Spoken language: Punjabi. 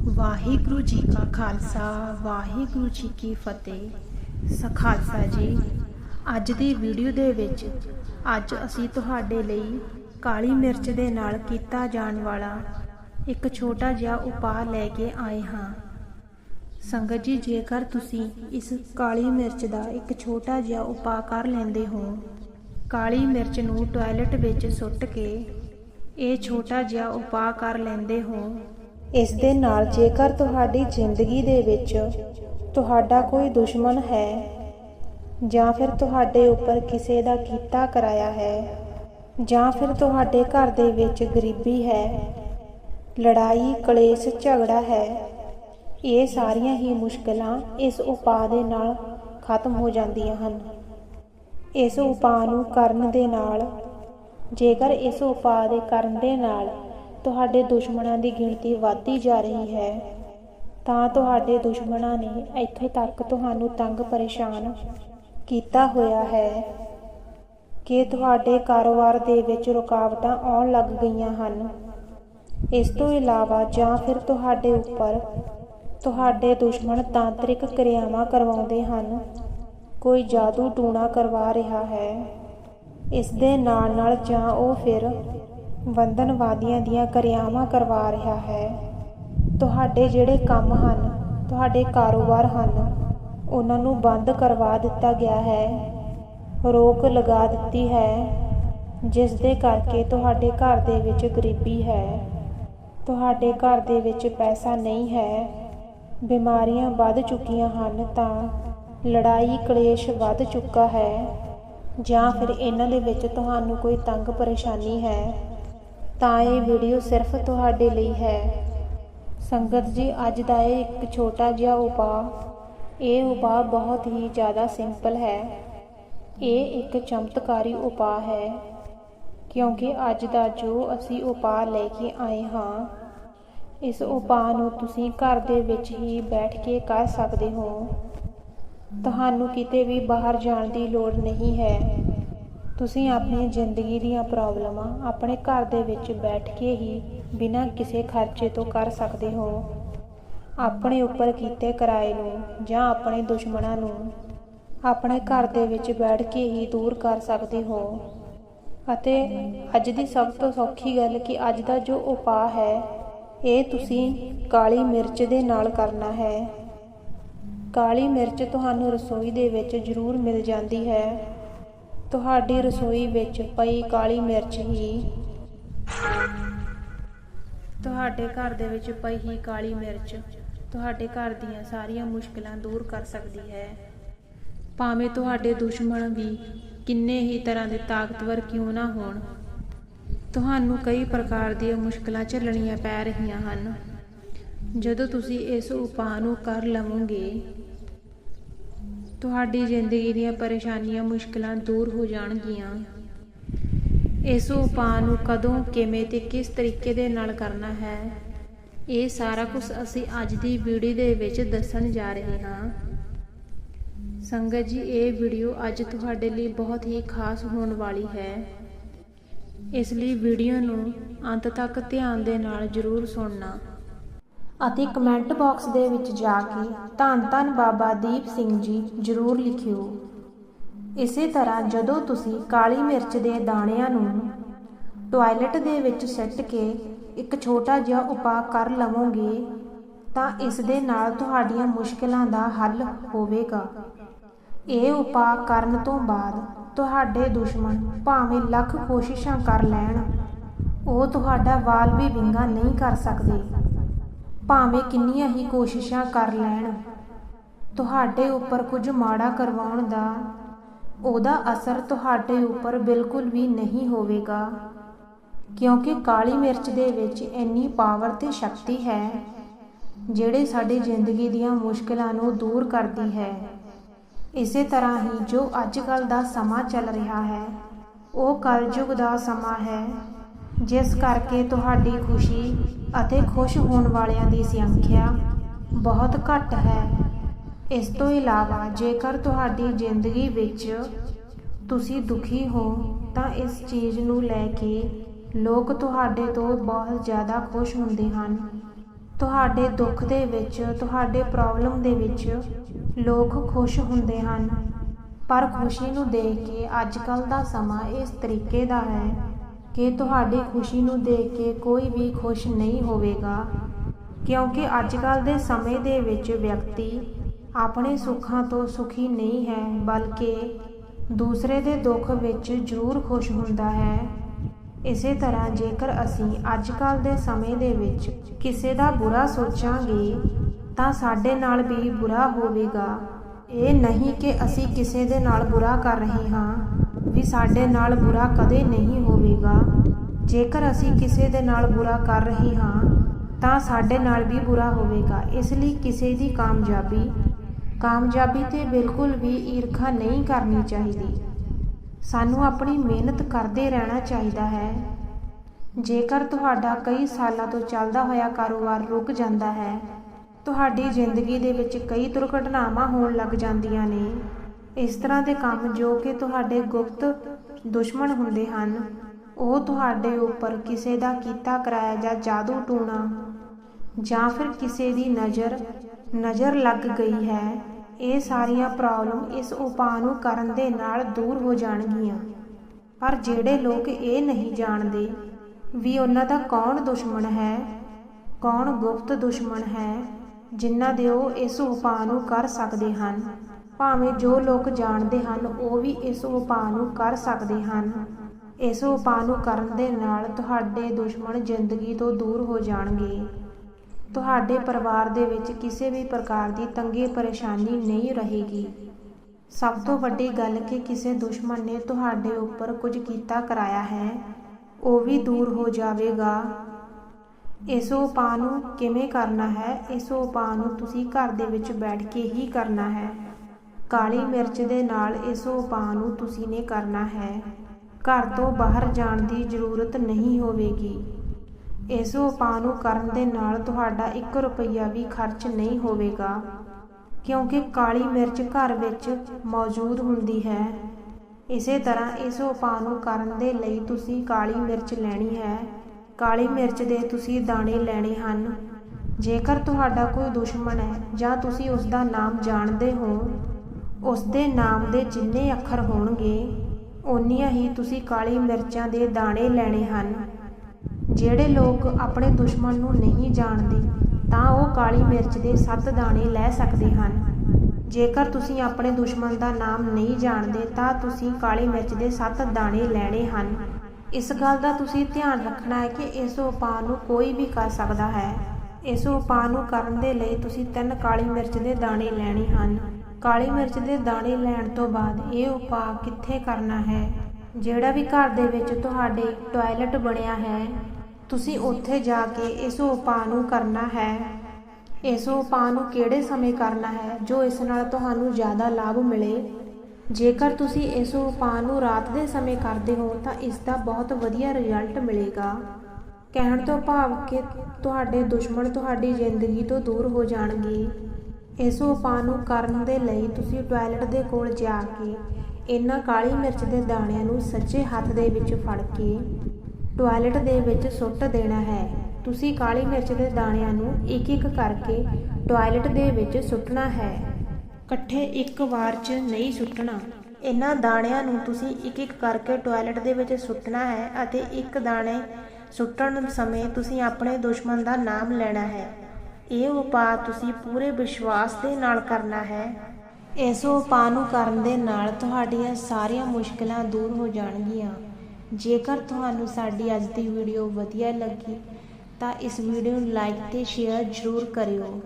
ਵਾਹਿਗੁਰੂ ਜੀ ਕਾ ਖਾਲਸਾ, ਵਾਹਿਗੁਰੂ ਜੀ ਕੀ ਫਤਿਹ। ਸਖਾਲਸਾ ਜੀ, ਅੱਜ ਦੀ ਵੀਡੀਓ ਦੇ ਵਿੱਚ ਅੱਜ ਅਸੀਂ ਤੁਹਾਡੇ ਲਈ ਕਾਲੀ ਮਿਰਚ ਦੇ ਨਾਲ ਕੀਤਾ ਜਾਣ ਵਾਲਾ ਇੱਕ ਛੋਟਾ ਜਿਹਾ ਉਪਾਅ ਲੈ ਕੇ ਆਏ ਹਾਂ। ਸੰਗਤ ਜੀ, ਜੇਕਰ ਤੁਸੀਂ ਇਸ ਕਾਲੀ ਮਿਰਚ ਦਾ ਇੱਕ ਛੋਟਾ ਜਿਹਾ ਉਪਾਅ ਕਰ ਲੈਂਦੇ ਹੋ, ਕਾਲੀ ਮਿਰਚ ਨੂੰ ਟਾਇਲਟ ਵਿੱਚ ਸੁੱਟ ਕੇ ਇਹ ਛੋਟਾ ਜਿਹਾ ਉਪਾਅ ਕਰ ਲੈਂਦੇ ਹੋ ਇਸ ਦੇ ਨਾਲ ਜੇਕਰ ਤੁਹਾਡੀ ਜ਼ਿੰਦਗੀ ਦੇ ਵਿੱਚ ਤੁਹਾਡਾ ਕੋਈ ਦੁਸ਼ਮਣ ਹੈ ਜਾਂ ਫਿਰ ਤੁਹਾਡੇ ਉੱਪਰ ਕਿਸੇ ਦਾ ਕੀਤਾ ਕਰਾਇਆ ਹੈ ਜਾਂ ਫਿਰ ਤੁਹਾਡੇ ਘਰ ਦੇ ਵਿੱਚ ਗਰੀਬੀ ਹੈ, ਲੜਾਈ, ਕਲੇਸ਼, ਝਗੜਾ ਹੈ, ਇਹ ਸਾਰੀਆਂ ਹੀ ਮੁਸ਼ਕਲਾਂ ਇਸ ਉਪਾਅ ਦੇ ਨਾਲ ਖਤਮ ਹੋ ਜਾਂਦੀਆਂ ਹਨ। ਇਸ ਉਪਾਅ ਨੂੰ ਕਰਨ ਦੇ ਨਾਲ, ਜੇਕਰ ਇਸ ਉਪਾਅ ਦੇ ਕਰਨ ਦੇ ਨਾਲ ਤੁਹਾਡੇ ਦੁਸ਼ਮਣਾਂ ਦੀ ਗਿਣਤੀ ਵਧਦੀ ਜਾ ਰਹੀ ਹੈ, ਤਾਂ ਤੁਹਾਡੇ ਦੁਸ਼ਮਣਾਂ ਨੇ ਇੱਥੇ ਤੱਕ ਤੁਹਾਨੂੰ ਤੰਗ ਪਰੇਸ਼ਾਨ ਕੀਤਾ ਹੋਇਆ ਹੈ ਕਿ ਤੁਹਾਡੇ ਕਾਰੋਬਾਰ ਦੇ ਵਿੱਚ ਰੁਕਾਵਟਾਂ ਆਉਣ ਲੱਗ ਗਈਆਂ ਹਨ। ਇਸ ਤੋਂ ਇਲਾਵਾ ਜਾਂ ਫਿਰ ਤੁਹਾਡੇ ਉੱਪਰ ਤੁਹਾਡੇ ਦੁਸ਼ਮਣ ਤਾਂਤਰਿਕ ਕਿਰਿਆਵਾਂ ਕਰਵਾਉਂਦੇ ਹਨ। ਕੋਈ ਜਾਦੂ ਟੂਣਾ ਕਰਵਾ ਰਿਹਾ ਹੈ, ਇਸ ਦੇ ਨਾਲ ਨਾਲ ਜਾਂ ਉਹ ਫਿਰ ਬੰਧਨਵਾਦੀਆਂ ਦੀਆਂ ਕਿਰਿਆਵਾਂ ਕਰਵਾ ਰਿਹਾ ਹੈ। ਤੁਹਾਡੇ ਜਿਹੜੇ ਕੰਮ ਹਨ, ਤੁਹਾਡੇ ਕਾਰੋਬਾਰ ਹਨ, ਉਹਨਾਂ ਨੂੰ ਬੰਦ ਕਰਵਾ ਦਿੱਤਾ ਗਿਆ ਹੈ। ਰੋਕ ਲਗਾ ਦਿੱਤੀ ਹੈ, ਜਿਸ ਦੇ ਕਰਕੇ ਤੁਹਾਡੇ ਘਰ ਦੇ ਵਿੱਚ ਗਰੀਬੀ ਹੈ। ਤੁਹਾਡੇ ਘਰ ਦੇ ਵਿੱਚ ਪੈਸਾ ਨਹੀਂ ਹੈ। ਬਿਮਾਰੀਆਂ ਵੱਧ ਚੁੱਕੀਆਂ ਹਨ ਤਾਂ ਲੜਾਈ ਕਲੇਸ਼ ਵੱਧ ਚੁੱਕਾ ਹੈ। ਜਾਂ ਫਿਰ ਇਹਨਾਂ ਦੇ ਵਿੱਚ ਤੁਹਾਨੂੰ ਕੋਈ ਤੰਗ ਪਰੇਸ਼ਾਨੀ ਹੈ। ਤਾਂ ਇਹ ਵੀਡੀਓ ਸਿਰਫ ਤੁਹਾਡੇ ਲਈ ਹੈ। ਸੰਗਤ ਜੀ, ਅੱਜ ਦਾ ਇਹ ਇੱਕ ਛੋਟਾ ਜਿਹਾ ਉਪਾਅ। ਇਹ ਉਪਾਅ ਬਹੁਤ ਹੀ ਜ਼ਿਆਦਾ ਸਿੰਪਲ ਹੈ। ਇਹ ਇੱਕ ਚਮਤਕਾਰੀ ਉਪਾਅ ਹੈ, ਕਿਉਂਕਿ ਅੱਜ ਦਾ ਜੋ ਅਸੀਂ ਉਪਾਅ ਲੈ ਕੇ ਆਏ ਹਾਂ, ਇਸ ਉਪਾਅ ਨੂੰ ਤੁਸੀਂ ਘਰ ਦੇ ਵਿੱਚ ਹੀ ਬੈਠ ਕੇ ਕਰ ਸਕਦੇ ਹੋ। ਤੁਹਾਨੂੰ ਕਿਤੇ ਵੀ ਬਾਹਰ ਜਾਣ ਦੀ ਲੋੜ ਨਹੀਂ ਹੈ। ਤੁਸੀਂ ਆਪਣੀ ਜ਼ਿੰਦਗੀ ਦੀਆਂ ਪ੍ਰੋਬਲਮਾਂ ਆਪਣੇ ਘਰ ਦੇ ਵਿੱਚ ਬੈਠ ਕੇ ਹੀ ਬਿਨਾਂ ਕਿਸੇ ਖਰਚੇ ਤੋਂ ਕਰ ਸਕਦੇ ਹੋ। ਆਪਣੇ ਉੱਪਰ ਕੀਤੇ ਕਿਰਾਏ ਨੂੰ ਜਾਂ ਆਪਣੇ ਦੁਸ਼ਮਣਾਂ ਨੂੰ ਆਪਣੇ ਘਰ ਦੇ ਵਿੱਚ ਬੈਠ ਕੇ ਹੀ ਦੂਰ ਕਰ ਸਕਦੇ ਹੋ। ਅਤੇ ਅੱਜ ਦੀ ਸਭ ਤੋਂ ਸੌਖੀ ਗੱਲ ਕਿ ਅੱਜ ਦਾ ਜੋ ਉਪਾਅ ਹੈ, ਇਹ ਤੁਸੀਂ ਕਾਲੀ ਮਿਰਚ ਦੇ ਨਾਲ ਕਰਨਾ ਹੈ। ਕਾਲੀ ਮਿਰਚ ਤੁਹਾਨੂੰ ਰਸੋਈ ਦੇ ਵਿੱਚ ਜ਼ਰੂਰ ਮਿਲ ਜਾਂਦੀ ਹੈ। ਤੁਹਾਡੀ ਰਸੋਈ ਵਿੱਚ ਪਈ ਕਾਲੀ ਮਿਰਚ ਹੀ। ਤੁਹਾਡੇ ਘਰ ਦੇ ਵਿੱਚ ਪਈ ਹੀ ਕਾਲੀ ਮਿਰਚ ਤੁਹਾਡੇ ਘਰ ਦੀਆਂ ਸਾਰੀਆਂ ਮੁਸ਼ਕਲਾਂ ਦੂਰ ਕਰ ਸਕਦੀ ਹੈ। ਭਾਵੇਂ ਤੁਹਾਡੇ ਦੁਸ਼ਮਣ ਵੀ ਕਿੰਨੇ ਹੀ ਤਰ੍ਹਾਂ ਦੇ ਤਾਕਤਵਰ ਕਿਉਂ ਨਾ ਹੋਣ। ਤੁਹਾਨੂੰ ਕਈ ਪ੍ਰਕਾਰ ਦੀਆਂ ਮੁਸ਼ਕਲਾਂ ਝੱਲਣੀਆਂ ਪੈ ਰਹੀਆਂ ਹਨ। ਜਦੋਂ ਤੁਸੀਂ ਇਸ ਉਪਾਅ ਨੂੰ ਕਰ ਲਵੋਗੇ ਤੁਹਾਡੀ ਜ਼ਿੰਦਗੀ ਦੀਆਂ ਪਰੇਸ਼ਾਨੀਆਂ ਮੁਸ਼ਕਲਾਂ ਦੂਰ ਹੋ ਜਾਣਗੀਆਂ। ਇਸ ਉਪਾਅ ਨੂੰ ਕਦੋਂ, ਕਿਵੇਂ ਤੇ ਕਿਸ ਤਰੀਕੇ ਦੇ ਨਾਲ ਕਰਨਾ ਹੈ, ਇਹ ਸਾਰਾ ਕੁਝ ਅਸੀਂ ਅੱਜ ਦੀ ਵੀਡੀਓ ਦੇ ਵਿੱਚ ਦੱਸਣ ਜਾ ਰਹੇ ਹਾਂ। ਸੰਗਤ ਜੀ, ਇਹ ਵੀਡੀਓ ਅੱਜ ਤੁਹਾਡੇ ਲਈ ਬਹੁਤ ਹੀ ਖਾਸ ਹੋਣ ਵਾਲੀ ਹੈ। ਇਸ ਲਈ ਵੀਡੀਓ ਨੂੰ ਅੰਤ ਤੱਕ ਧਿਆਨ ਦੇ ਨਾਲ ਜ਼ਰੂਰ ਸੁਣਨਾ। ਅਤੇ ਕਮੈਂਟ ਬਾਕਸ ਦੇ ਵਿੱਚ ਜਾ ਕੇ ਧੰਨ ਧੰਨ ਬਾਬਾ ਦੀਪ ਸਿੰਘ ਜੀ ਜ਼ਰੂਰ ਲਿਖਿਓ। ਇਸੇ ਤਰ੍ਹਾਂ ਜਦੋਂ ਤੁਸੀਂ ਕਾਲੀ ਮਿਰਚ ਦੇ ਦਾਣਿਆਂ ਨੂੰ ਟਾਇਲਟ ਦੇ ਵਿੱਚ ਸਿੱਟ ਕੇ ਇੱਕ ਛੋਟਾ ਜਿਹਾ ਉਪਾਅ ਕਰ ਲਵੋਗੇ, ਤਾਂ ਇਸ ਦੇ ਨਾਲ ਤੁਹਾਡੀਆਂ ਮੁਸ਼ਕਲਾਂ ਦਾ ਹੱਲ ਹੋਵੇਗਾ। ਇਹ ਉਪਾਅ ਕਰਨ ਤੋਂ ਬਾਅਦ ਤੁਹਾਡੇ ਦੁਸ਼ਮਣ ਭਾਵੇਂ ਲੱਖ ਕੋਸ਼ਿਸ਼ਾਂ ਕਰ ਲੈਣ, ਉਹ ਤੁਹਾਡਾ ਵਾਲ ਵੀ ਵਿੰਗਾ ਨਹੀਂ ਕਰ ਸਕਦੇ। ਭਾਵੇਂ ਕਿੰਨੀਆਂ ਹੀ ਕੋਸ਼ਿਸ਼ਾਂ ਕਰ ਲੈਣ, ਤੁਹਾਡੇ ਉੱਪਰ ਕੁਝ ਮਾੜਾ ਕਰਵਾਉਣ ਦਾ, ਉਹਦਾ ਅਸਰ ਤੁਹਾਡੇ ਉੱਪਰ ਬਿਲਕੁਲ ਵੀ ਨਹੀਂ ਹੋਵੇਗਾ। ਕਿਉਂਕਿ ਕਾਲੀ ਮਿਰਚ ਦੇ ਵਿੱਚ ਇੰਨੀ ਪਾਵਰ ਤੇ ਸ਼ਕਤੀ ਹੈ, ਜਿਹੜੇ ਸਾਡੀ ਜ਼ਿੰਦਗੀ ਦੀਆਂ ਮੁਸ਼ਕਲਾਂ ਨੂੰ ਦੂਰ ਕਰਦੀ ਹੈ। ਇਸੇ ਤਰ੍ਹਾਂ ਹੀ ਜੋ ਅੱਜ ਕੱਲ ਦਾ ਸਮਾਂ ਚੱਲ ਰਿਹਾ ਹੈ, ਉਹ ਕਲਯੁਗ ਦਾ ਸਮਾਂ ਹੈ। ਜਿਸ ਕਰਕੇ ਤੁਹਾਡੀ ਖੁਸ਼ੀ ਅਤੇ ਖੁਸ਼ ਹੋਣ ਵਾਲਿਆਂ ਦੀ ਸੰਖਿਆ ਬਹੁਤ ਘੱਟ ਹੈ। ਇਸ ਤੋਂ ਇਲਾਵਾ ਜੇਕਰ ਤੁਹਾਡੀ ਜ਼ਿੰਦਗੀ ਵਿੱਚ ਤੁਸੀਂ ਦੁਖੀ ਹੋ, ਤਾਂ ਇਸ ਚੀਜ਼ ਨੂੰ ਲੈ ਕੇ ਲੋਕ ਤੁਹਾਡੇ ਤੋਂ ਬਹੁਤ ਜ਼ਿਆਦਾ ਖੁਸ਼ ਹੁੰਦੇ ਹਨ। ਤੁਹਾਡੇ ਦੁੱਖ ਦੇ ਵਿੱਚ, ਤੁਹਾਡੇ ਪ੍ਰੋਬਲਮ ਦੇ ਵਿੱਚ ਲੋਕ ਖੁਸ਼ ਹੁੰਦੇ ਹਨ। ਪਰ ਖੁਸ਼ੀ ਨੂੰ ਦੇਖ ਕੇ ਅੱਜ ਕੱਲ ਦਾ ਸਮਾਂ ਇਸ ਤਰੀਕੇ ਦਾ ਹੈ ਕਿ ਤੁਹਾਡੀ ਖੁਸ਼ੀ ਨੂੰ ਦੇਖ ਕੇ ਕੋਈ ਵੀ ਖੁਸ਼ ਨਹੀਂ ਹੋਵੇਗਾ। ਕਿਉਂਕਿ ਅੱਜ ਕੱਲ ਦੇ ਸਮੇਂ ਦੇ ਵਿੱਚ ਵਿਅਕਤੀ ਆਪਣੇ ਸੁੱਖਾਂ ਤੋਂ ਸੁਖੀ ਨਹੀਂ ਹੈ, ਬਲਕਿ ਦੂਸਰੇ ਦੇ ਦੁੱਖ ਵਿੱਚ ਜ਼ਰੂਰ ਖੁਸ਼ ਹੁੰਦਾ ਹੈ। ਇਸੇ ਤਰ੍ਹਾਂ ਜੇਕਰ ਅਸੀਂ ਅੱਜ ਕੱਲ ਦੇ ਸਮੇਂ ਦੇ ਵਿੱਚ ਕਿਸੇ ਦਾ ਬੁਰਾ ਸੋਚਾਂਗੇ, ਤਾਂ ਸਾਡੇ ਨਾਲ ਵੀ ਬੁਰਾ ਹੋਵੇਗਾ। ਇਹ ਨਹੀਂ ਕਿ ਅਸੀਂ ਕਿਸੇ ਦੇ ਨਾਲ ਬੁਰਾ ਕਰ ਰਹੇ ਹਾਂ। ਵੀ ਸਾਡੇ ਨਾਲ ਬੁਰਾ ਕਦੇ ਨਹੀਂ ਹੋਵੇਗਾ। ਜੇਕਰ ਅਸੀਂ ਕਿਸੇ ਦੇ ਨਾਲ ਬੁਰਾ ਕਰ ਰਹੇ ਹਾਂ, ਤਾਂ ਸਾਡੇ ਨਾਲ ਵੀ ਬੁਰਾ ਹੋਵੇਗਾ। ਇਸ ਲਈ ਕਿਸੇ ਦੀ ਕਾਮਯਾਬੀ ਕਾਮਯਾਬੀ ਤੇ ਬਿਲਕੁਲ ਵੀ ਈਰਖਾ ਨਹੀਂ ਕਰਨੀ ਚਾਹੀਦੀ। ਸਾਨੂੰ ਆਪਣੀ ਮਿਹਨਤ ਕਰਦੇ ਰਹਿਣਾ ਚਾਹੀਦਾ ਹੈ। ਜੇਕਰ ਤੁਹਾਡਾ ਕਈ ਸਾਲਾਂ ਤੋਂ ਚੱਲਦਾ ਹੋਇਆ ਕਾਰੋਬਾਰ ਰੁਕ ਜਾਂਦਾ ਹੈ, ਤੁਹਾਡੀ ਜ਼ਿੰਦਗੀ ਦੇ ਵਿੱਚ ਕਈ ਦੁਰਘਟਨਾਵਾਂ ਹੋਣ ਲੱਗ ਜਾਂਦੀਆਂ ਨੇ। ਇਸ ਤਰ੍ਹਾਂ ਦੇ ਕੰਮ ਜੋ ਕਿ ਤੁਹਾਡੇ ਗੁਪਤ ਦੁਸ਼ਮਣ ਹੁੰਦੇ ਹਨ, ਉਹ ਤੁਹਾਡੇ ਉੱਪਰ ਕਿਸੇ ਦਾ ਕੀਤਾ ਕਰਾਇਆ ਜਾਂ ਜਾਦੂ ਟੂਣਾ ਜਾਂ ਫਿਰ ਕਿਸੇ ਦੀ ਨਜ਼ਰ ਨਜ਼ਰ ਲੱਗ ਗਈ ਹੈ, ਇਹ ਸਾਰੀਆਂ ਪ੍ਰੋਬਲਮ ਇਸ ਉਪਾਅ ਨੂੰ ਕਰਨ ਦੇ ਨਾਲ ਦੂਰ ਹੋ ਜਾਣਗੀਆਂ। ਪਰ ਜਿਹੜੇ ਲੋਕ ਇਹ ਨਹੀਂ ਜਾਣਦੇ ਵੀ ਉਹਨਾਂ ਦਾ ਕੌਣ ਦੁਸ਼ਮਣ ਹੈ, ਕੌਣ ਗੁਪਤ ਦੁਸ਼ਮਣ ਹੈ, ਜਿਨ੍ਹਾਂ ਦੇ ਉਹ ਇਸ ਉਪਾਅ ਨੂੰ ਕਰ ਸਕਦੇ ਹਨ ਭਾਵੇਂ ਜੋ ਲੋਕ ਜਾਣਦੇ ਹਨ, ਉਹ ਵੀ ਇਸ ਉਪਾਅ ਨੂੰ ਕਰ ਸਕਦੇ ਹਨ। ਇਸ ਉਪਾਅ ਨੂੰ ਕਰਨ ਦੇ ਨਾਲ ਤੁਹਾਡੇ ਦੁਸ਼ਮਣ ਜ਼ਿੰਦਗੀ ਤੋਂ ਦੂਰ ਹੋ ਜਾਣਗੇ। ਤੁਹਾਡੇ ਪਰਿਵਾਰ ਦੇ ਵਿੱਚ ਕਿਸੇ ਵੀ ਪ੍ਰਕਾਰ ਦੀ ਤੰਗੀ ਪਰੇਸ਼ਾਨੀ ਨਹੀਂ ਰਹੇਗੀ। ਸਭ ਤੋਂ ਵੱਡੀ ਗੱਲ ਕਿ ਕਿਸੇ ਦੁਸ਼ਮਣ ਨੇ ਤੁਹਾਡੇ ਉੱਪਰ ਕੁਝ ਕੀਤਾ ਕਰਾਇਆ ਹੈ, ਉਹ ਵੀ ਦੂਰ ਹੋ ਜਾਵੇਗਾ। ਇਸ ਉਪਾਅ ਨੂੰ ਕਿਵੇਂ ਕਰਨਾ ਹੈ? ਇਸ ਉਪਾਅ ਨੂੰ ਤੁਸੀਂ ਘਰ ਦੇ ਵਿੱਚ ਬੈਠ ਕੇ ਹੀ ਕਰਨਾ ਹੈ। ਕਾਲੀ ਮਿਰਚ ਦੇ ਨਾਲ ਇਸ ਉਪਾਅ ਨੂੰ ਤੁਸੀਂ ਨੇ ਕਰਨਾ ਹੈ। ਘਰ ਤੋਂ ਬਾਹਰ ਜਾਣ ਦੀ ਜ਼ਰੂਰਤ ਨਹੀਂ ਹੋਵੇਗੀ। ਇਸ ਉਪਾਅ ਨੂੰ ਕਰਨ ਦੇ ਨਾਲ ਤੁਹਾਡਾ 1 ਰੁਪਈਆ ਵੀ ਖਰਚ ਨਹੀਂ ਹੋਵੇਗਾ, ਕਿਉਂਕਿ ਕਾਲੀ ਮਿਰਚ ਘਰ ਵਿੱਚ ਮੌਜੂਦ ਹੁੰਦੀ ਹੈ। ਇਸੇ ਤਰ੍ਹਾਂ ਇਸ ਉਪਾਅ ਨੂੰ ਕਰਨ ਦੇ ਲਈ ਤੁਸੀਂ ਕਾਲੀ ਮਿਰਚ ਲੈਣੀ ਹੈ। ਕਾਲੀ ਮਿਰਚ ਦੇ ਤੁਸੀਂ ਦਾਣੇ ਲੈਣੇ ਹਨ। ਜੇਕਰ ਤੁਹਾਡਾ ਕੋਈ ਦੁਸ਼ਮਣ ਹੈ ਜਾਂ ਤੁਸੀਂ ਉਸ ਦਾ ਨਾਮ ਜਾਣਦੇ ਹੋ ਉਸ ਦੇ ਨਾਮ ਦੇ ਜਿੰਨੇ ਅੱਖਰ ਹੋਣਗੇ, ਓਨੀਆਂ ਹੀ ਤੁਸੀਂ ਕਾਲੀ ਮਿਰਚਾਂ ਦੇ ਦਾਣੇ ਲੈਣੇ ਹਨ। ਜਿਹੜੇ ਲੋਕ ਆਪਣੇ ਦੁਸ਼ਮਣ ਨੂੰ ਨਹੀਂ ਜਾਣਦੇ, ਤਾਂ ਉਹ ਕਾਲੀ ਮਿਰਚ ਦੇ 7 ਦਾਣੇ ਲੈ ਸਕਦੇ ਹਨ। ਜੇਕਰ ਤੁਸੀਂ ਆਪਣੇ ਦੁਸ਼ਮਣ ਦਾ ਨਾਮ ਨਹੀਂ ਜਾਣਦੇ, ਤਾਂ ਤੁਸੀਂ ਕਾਲੀ ਮਿਰਚ ਦੇ 7 ਦਾਣੇ ਲੈਣੇ ਹਨ। ਇਸ ਗੱਲ ਦਾ ਤੁਸੀਂ ਧਿਆਨ ਰੱਖਣਾ ਹੈ ਕਿ ਇਸ ਉਪਾਅ ਨੂੰ ਕੋਈ ਵੀ ਕਰ ਸਕਦਾ ਹੈ। ਇਸ ਉਪਾਅ ਨੂੰ ਕਰਨ ਦੇ ਲਈ ਤੁਸੀਂ ਤਿੰਨ ਕਾਲੀ ਮਿਰਚ ਦੇ ਦਾਣੇ ਲੈਣੇ ਹਨ। ਕਾਲੀ ਮਿਰਚ ਦੇ ਦਾਣੇ ਲੈਣ ਤੋਂ ਬਾਅਦ ਇਹ ਉਪਾਅ ਕਿੱਥੇ ਕਰਨਾ ਹੈ? ਜਿਹੜਾ ਵੀ ਘਰ ਦੇ ਵਿੱਚ ਤੁਹਾਡੇ ਟਾਇਲਟ ਬਣਿਆ ਹੈ, ਤੁਸੀਂ ਉੱਥੇ ਜਾ ਕੇ ਇਸ ਉਪਾਅ ਨੂੰ ਕਰਨਾ ਹੈ। ਇਸ ਉਪਾਅ ਨੂੰ ਕਿਹੜੇ ਸਮੇਂ ਕਰਨਾ ਹੈ, ਜੋ ਇਸ ਨਾਲ ਤੁਹਾਨੂੰ ਜ਼ਿਆਦਾ ਲਾਭ ਮਿਲੇ? ਜੇਕਰ ਤੁਸੀਂ ਇਸ ਉਪਾਅ ਨੂੰ ਰਾਤ ਦੇ ਸਮੇਂ ਕਰਦੇ ਹੋ, ਤਾਂ ਇਸ ਦਾ ਬਹੁਤ ਵਧੀਆ ਰਿਜ਼ਲਟ ਮਿਲੇਗਾ। ਕਹਿਣ ਤੋਂ ਭਾਵ ਕਿ ਤੁਹਾਡੇ ਦੁਸ਼ਮਣ ਤੁਹਾਡੀ ਜ਼ਿੰਦਗੀ ਤੋਂ ਦੂਰ ਹੋ ਜਾਣਗੇ। ਇਸ ਉਪਾਅ ਨੂੰ ਕਰਨ ਦੇ ਲਈ ਤੁਸੀਂ ਟਾਇਲਟ ਦੇ ਕੋਲ ਜਾ ਕੇ ਇਹਨਾਂ ਕਾਲੀ ਮਿਰਚ ਦੇ ਦਾਣਿਆਂ ਨੂੰ ਸੱਜੇ ਹੱਥ ਦੇ ਵਿੱਚ ਫੜ ਕੇ ਟਾਇਲਟ ਦੇ ਵਿੱਚ ਸੁੱਟ ਦੇਣਾ ਹੈ। ਤੁਸੀਂ ਕਾਲੀ ਮਿਰਚ ਦੇ ਦਾਣਿਆਂ ਨੂੰ ਇੱਕ ਇੱਕ ਕਰਕੇ ਟਾਇਲਟ ਦੇ ਵਿੱਚ ਸੁੱਟਣਾ ਹੈ। ਇਕੱਠੇ ਇੱਕ ਵਾਰ 'ਚ ਨਹੀਂ ਸੁੱਟਣਾ। ਇਹਨਾਂ ਦਾਣਿਆਂ ਨੂੰ ਤੁਸੀਂ ਇੱਕ ਇੱਕ ਕਰਕੇ ਟਾਇਲਟ ਦੇ ਵਿੱਚ ਸੁੱਟਣਾ ਹੈ ਅਤੇ ਇੱਕ ਦਾਣੇ ਸੁੱਟਣ ਸਮੇਂ ਤੁਸੀਂ ਆਪਣੇ ਦੁਸ਼ਮਣ ਦਾ ਨਾਮ ਲੈਣਾ ਹੈ। ਇਹ ਉਪਾਅ ਤੁਸੀਂ ਪੂਰੇ ਵਿਸ਼ਵਾਸ ਦੇ ਨਾਲ ਕਰਨਾ ਹੈ। ਇਸ ਉਪਾਅ ਨੂੰ ਕਰਨ ਦੇ ਨਾਲ ਤੁਹਾਡੀਆਂ ਸਾਰੀਆਂ ਮੁਸ਼ਕਲਾਂ ਦੂਰ ਹੋ ਜਾਣਗੀਆਂ। ਜੇਕਰ ਤੁਹਾਨੂੰ ਸਾਡੀ ਅੱਜ ਦੀ ਵੀਡੀਓ ਵਧੀਆ ਲੱਗੀ, ਤਾਂ ਇਸ ਵੀਡੀਓ ਨੂੰ ਲਾਈਕ ਤੇ ਸ਼ੇਅਰ ਜ਼ਰੂਰ ਕਰਿਓ।